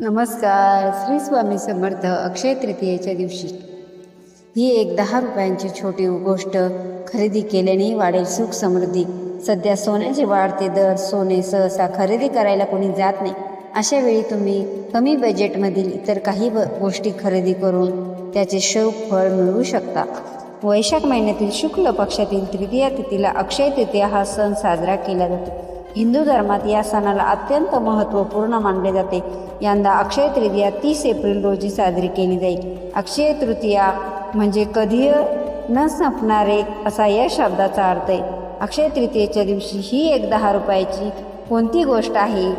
नमस्कार श्री स्वामी समर्थ अक्षय तृतीयेच्या दिवशी. ही एक दहा रुपयांची छोटी गोष्ट खरेदी केल्याने वाढेल सुख समृद्धी. सध्या सोन्याचे वाढते दर सोने सहसा खरेदी करायला कोणी जात नाही. अशा वेळी तुम्ही कमी बजेटमधील इतर काही व- गोष्टी खरेदी करून त्याचे शौक फळ मिळवू शकता. वैशाख महिन्यातील शुक्ल पक्षातील तृतीया तिथीला अक्षय तृतीया हा सण साजरा केला जातो. हिंदू धर्मात या सणाला अत्यंत महत्त्वपूर्ण मानले जाते. यंदा अक्षय तृतीया तीस एप्रिल रोजी साजरी केली जाईल. अक्षय तृतीया म्हणजे कधी न संपणारे असा या शब्दाचा अर्थ आहे. अक्षय तृतीयेच्या दिवशी ही एक दहा रुपयाची कोणती गोष्ट आहे?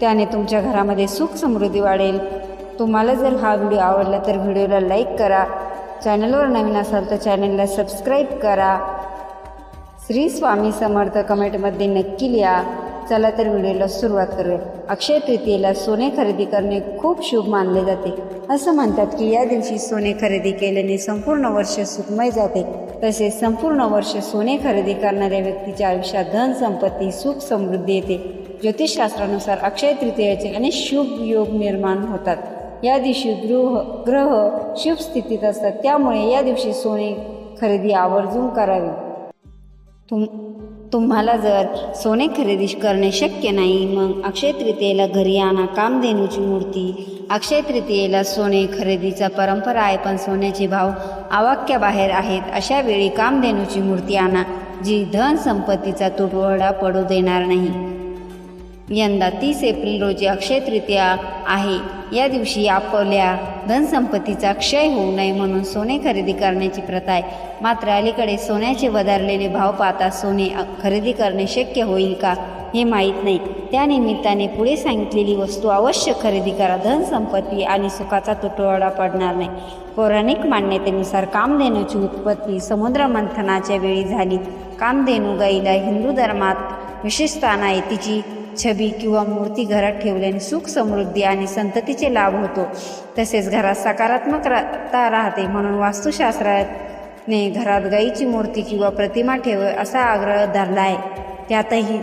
त्याने तुमच्या घरामध्ये सुख समृद्धी वाढेल. तुम्हाला जर हा व्हिडिओ आवडला तर व्हिडिओला लाईक करा. चॅनलवर नवीन असाल तर चॅनलला सबस्क्राईब करा. श्री स्वामी समर्थ कमेंटमध्ये नक्की लिहा. चला तर व्हिडिओला सुरुवात करूया. अक्षय तृतीयेला सोने खरेदी करणे खूप शुभ मानले जाते. असं म्हणतात की या दिवशी सोने खरेदी केल्याने संपूर्ण वर्ष सुखमय जाते. तसेच संपूर्ण वर्ष सोने खरेदी करणाऱ्या व्यक्तीच्या आयुष्यात धन संपत्ती सुख समृद्धी येते. ज्योतिषशास्त्रानुसार अक्षय तृतीयेचे अनेक शुभ योग निर्माण होतात. या दिवशी गृह ग्रह शुभ स्थितीत असतात. त्यामुळे या दिवशी सोने खरेदी आवर्जून करावी. तुम तुम्हाला जर सोने खरेदी करणे शक्य नाही मग अक्षय तृतीयेला घरी आणा कामधेनूची मूर्ती. अक्षय तृतीयेला सोने खरेदीचा परंपरा आहे पण सोन्याचे भाव आवाक्याबाहेर आहेत. अशा वेळी कामधेनूची मूर्ती आणा जी धन संपत्तीचा तुटवडा पडू देणार नाही. यंदा तीस एप्रिल रोजी अक्षय तृतीया आहे. या दिवशी आपल्या धनसंपत्तीचा क्षय होऊ नये म्हणून सोने खरेदी करण्याची प्रथा आहे. मात्र अलीकडे सोन्याचे वधारलेले भाव पाहता सोने खरेदी करणे शक्य होईल का हे माहीत नाही. त्यानिमित्ताने पुढे सांगितलेली वस्तू अवश्य खरेदी करा. धनसंपत्ती आणि सुखाचा तुटवडा पडणार नाही. पौराणिक मान्यतेनुसार कामधेनूची उत्पत्ती समुद्र मंथनाच्या वेळी झाली. कामधेनू गाईला हिंदू धर्मात विशेष स्थान आहे. तिची छबी किंवा मूर्ती घरात ठेवल्याने सुख समृद्धी आणि संततीचे लाभ होतो. तसेच घरात सकारात्मकता राहते म्हणून वास्तुशास्त्राने घरात गाईची मूर्ती किंवा प्रतिमा ठेव असा आग्रह धरला आहे. त्यातही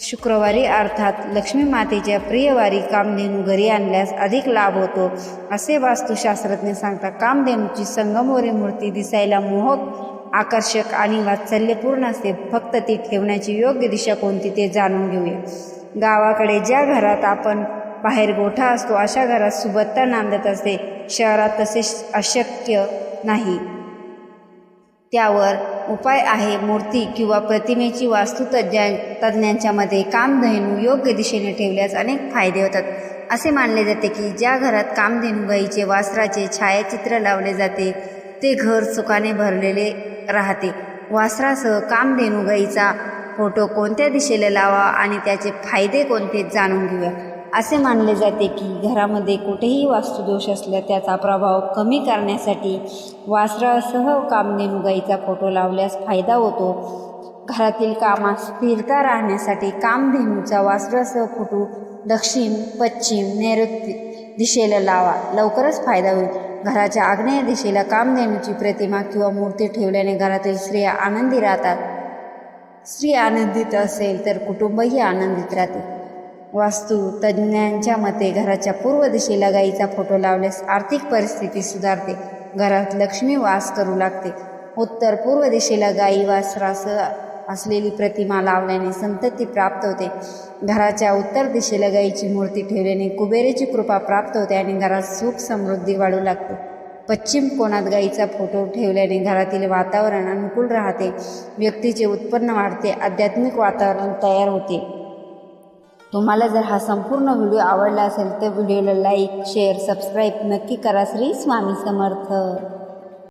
शुक्रवारी अर्थात लक्ष्मी मातेच्या प्रियवारी कामधेनू घरी आणल्यास अधिक लाभ होतो असे वास्तुशास्त्रज्ञ सांगतात. कामधेनूची संगमवरी मूर्ती दिसायला मोहक आकर्षक आणि वात्सल्यपूर्ण असते. फक्त ती ठेवण्याची योग्य दिशा कोणती ते जाणून घेऊया. गावाकडे ज्या घरात आपण बाहेर गोठा असतो अशा घरात सुबत्ता नांदत असते. शहरात तसे अशक्य नाही. त्यावर उपाय आहे मूर्ती किंवा प्रतिमेची वास्तुतज्ञा तज्ज्ञांच्या मते कामधेनू योग्य दिशेने ठेवल्यास अनेक फायदे होतात. असे मानले जाते की ज्या घरात कामधेनू गाईचे वासराचे छायाचित्र लावले जाते ते घर सुखाने भरलेले राहते. वासरासह कामधेनू गाईचा फोटो कोणत्या दिशेला लावा आणि त्याचे फायदे कोणते जाणून घेऊया. असे मानले जाते की घरामध्ये कुठेही वास्तुदोष असल्या त्याचा प्रभाव कमी करण्यासाठी वासरासह कामधेनू गाईचा फोटो लावल्यास फायदा होतो. घरातील कामात स्थिरता राहण्यासाठी कामधेनूचा वासरासह फोटो दक्षिण पश्चिम नैऋत्य दिशेला लावा. लवकरच फायदा होईल. घराच्या आग्नेय दिशेला कामधेनूची प्रतिमा किंवा मूर्ती ठेवल्याने घरातील स्त्रिया आनंदी राहतात. स्त्री आनंदित असेल तर कुटुंबही आनंदित राहते. वास्तू तज्ज्ञांच्या मते घराच्या पूर्व दिशेला गाईचा फोटो लावल्यास आर्थिक परिस्थिती सुधारते. घरात लक्ष्मी वास करू लागते. उत्तर पूर्व दिशेला गाई वासरासह असलेली प्रतिमा लावल्याने संतती प्राप्त होते. घराच्या उत्तर दिशेला गाईची मूर्ती ठेवल्याने कुबेरेची कृपा प्राप्त होते आणि घरात सुख समृद्धी वाढू लागते. पश्चिम कोणात गाईचा फोटो ठेवल्याने घरातील वातावरण अनुकूल राहते. व्यक्तीचे उत्पन्न वाढते आध्यात्मिक वातावरण तयार होते. तुम्हाला जर हा संपूर्ण व्हिडिओ आवडला असेल तर व्हिडिओला लाईक शेअर सबस्क्राईब नक्की करा. श्री स्वामी समर्थ.